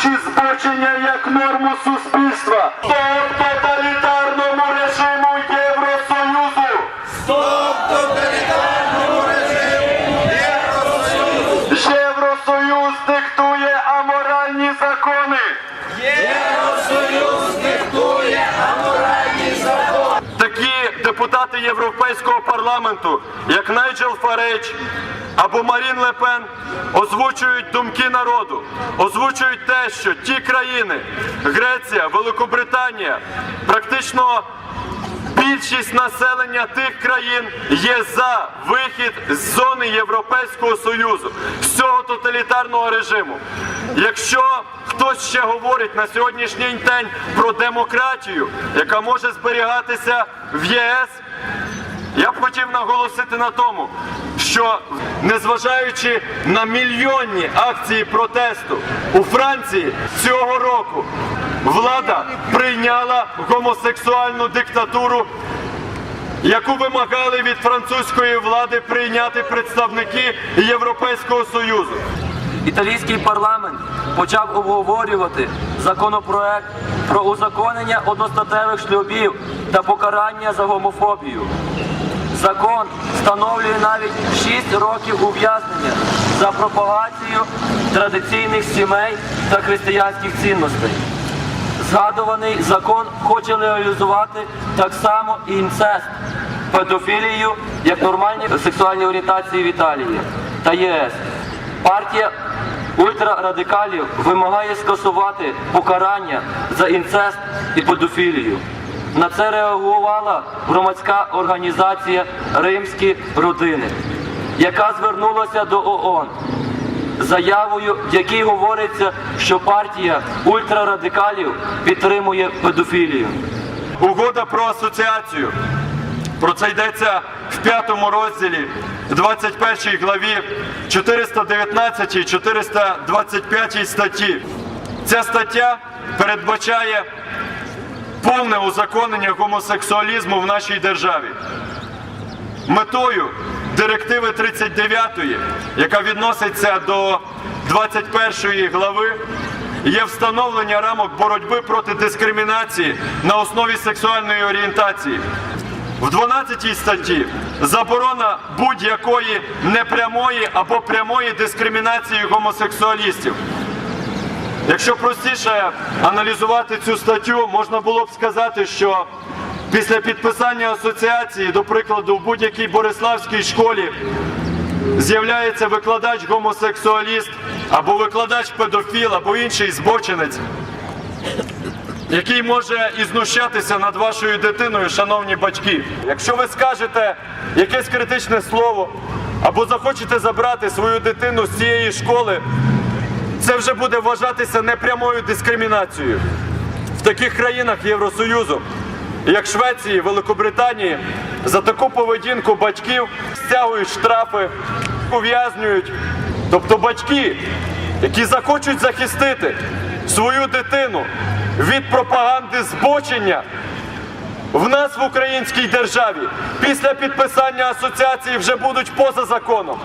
приймаючи збочення як норму суспільства. Стоп тоталітарному режиму Євросоюзу! Стоп тоталітарному режиму Євросоюзу! Євросоюз диктує аморальні закони! Депутати Європейського парламенту, як Найджел Фарейдж або Марін Лепен, озвучують думки народу, озвучують те, що ті країни Греція, Великобританія, практично більшість населення тих країн є за вихід з зони Європейського Союзу, з цього тоталітарного режиму. Якщо хтось ще говорить на сьогоднішній день про демократію, яка може зберігатися в ЄС, я б хотів наголосити на тому, що незважаючи на мільйонні акції протесту у Франції цього року, влада прийняла гомосексуальну диктатуру, яку вимагали від французької влади прийняти представники Європейського Союзу. Італійський парламент почав обговорювати законопроект про узаконення одностатевих шлюбів та покарання за гомофобію. Закон встановлює навіть 6 років ув'язнення за пропагацію традиційних сімей та християнських цінностей. Згадуваний закон хоче легалізувати так само і інцест, педофілію як нормальні сексуальні орієнтації в Італії та ЄС. Партія ультрарадикалів вимагає скасувати покарання за інцест і педофілію. На це реагувала громадська організація Римські родини, яка звернулася до ООН заявою, в якій говориться, що партія ультрарадикалів підтримує педофілію. Угода про асоціацію. Про це йдеться в п'ятому розділі, 21 главі, 419 425 статті. Ця стаття передбачає повне узаконення гомосексуалізму в нашій державі. Метою директиви 39, яка відноситься до 21 глави, є встановлення рамок боротьби проти дискримінації на основі сексуальної орієнтації. В 12 статті заборона будь-якої непрямої або прямої дискримінації гомосексуалістів. Якщо простіше аналізувати цю статтю, можна було б сказати, що після підписання асоціації, до прикладу, в будь-якій бориславській школі з'являється викладач гомосексуаліст або викладач педофіл, або інший збочинець, який може і знущатися над вашою дитиною, шановні батьки. Якщо ви скажете якесь критичне слово або захочете забрати свою дитину з цієї школи, це вже буде вважатися непрямою дискримінацією. В таких країнах Євросоюзу, як Швеції, Великобританії, за таку поведінку батьків стягують штрафи, ув'язнюють. Тобто батьки, які захочуть захистити свою дитину від пропаганди збочення, в нас в українській державі після підписання асоціації вже будуть поза законом.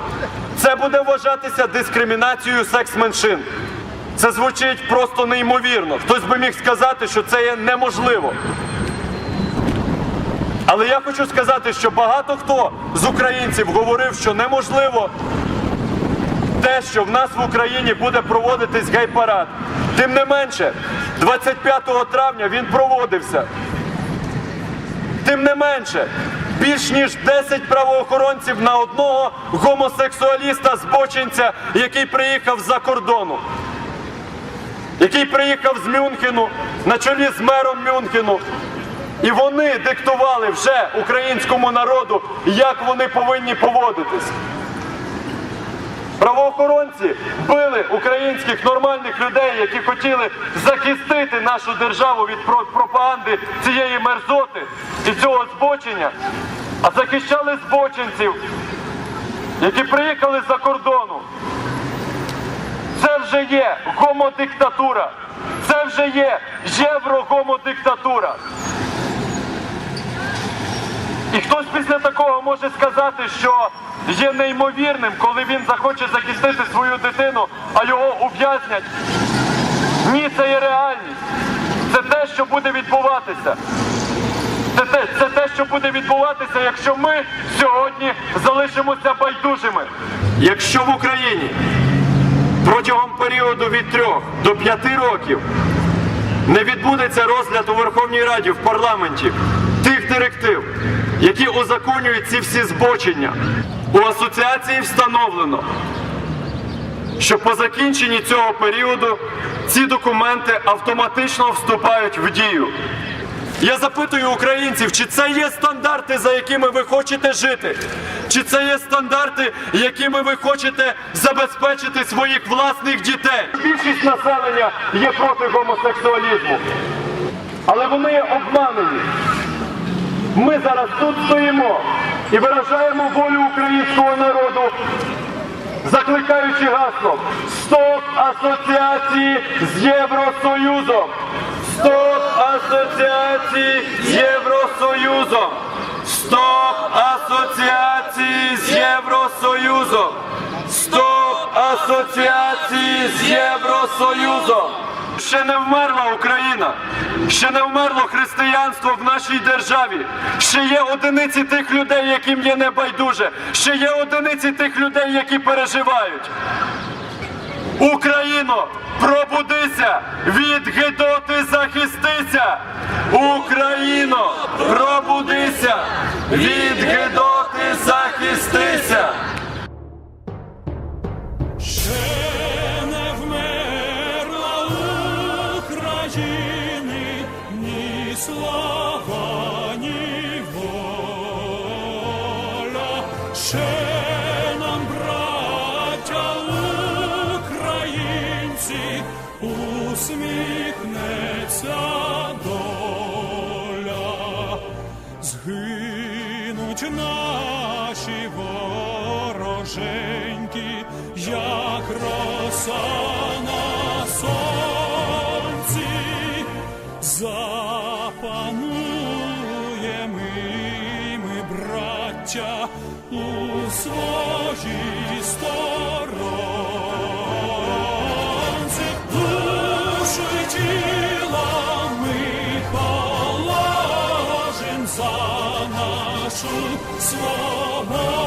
Це буде вважатися дискримінацією секс-меншин. Це звучить просто неймовірно. Хтось би міг сказати, що це є неможливо. Але я хочу сказати, що багато хто з українців говорив, що неможливо те, що в нас в Україні буде проводитись гей-парад. Тим не менше, 25 травня він проводився. Тим не менше, більш ніж 10 правоохоронців на одного гомосексуаліста збочинця, який приїхав з-за кордону, який приїхав з Мюнхену на чолі з мером Мюнхену. І вони диктували вже українському народу, як вони повинні поводитись. Правоохоронці били українських нормальних людей, які хотіли захистити нашу державу від пропаганди цієї мерзоти і цього збочення, а захищали збочинців, які приїхали з-за кордону. Це вже є гомодиктатура. Це вже є єврогомодиктатура. І хтось після такого може сказати, що є неймовірним, коли він захоче захистити свою дитину, а його ув'язнять Ні, це є реальність. Це те, що буде відбуватися. Це те, це те, що буде відбуватися, якщо ми сьогодні залишимося байдужими. Якщо в Україні протягом періоду від 3 до 5 років не відбудеться розгляд у Верховній Раді в парламенті тих директив, які узаконюють ці всі збочення, у асоціації встановлено, що по закінченні цього періоду ці документи автоматично вступають в дію. Я запитую українців, чи це є стандарти, за якими ви хочете жити? Чи це є стандарти, якими ви хочете забезпечити своїх власних дітей? Більшість населення є проти гомосексуалізму, але вони обманені. Ми зараз тут стоїмо і виражаємо волю українського народу, закликаючи гаслом Стоп асоціації з Євросоюзом! Стоп асоціації з Євросоюзом! Стоп асоціації з Євросоюзом! Стоп асоціації з Євросоюзом! Ще не вмерла Україна, ще не вмерло християнство в нашій державі. Ще є одиниці тих людей, яким є небайдуже. Ще є одиниці тих людей, які переживають. Україно, пробудися, від гидоти захистися. Україно, пробудися, від гидоти захистися. Вороженьки, як роса на сонці, запануємо і ми, браття, у своїй сторонці, душу й тіла ми положим за нашу свободу.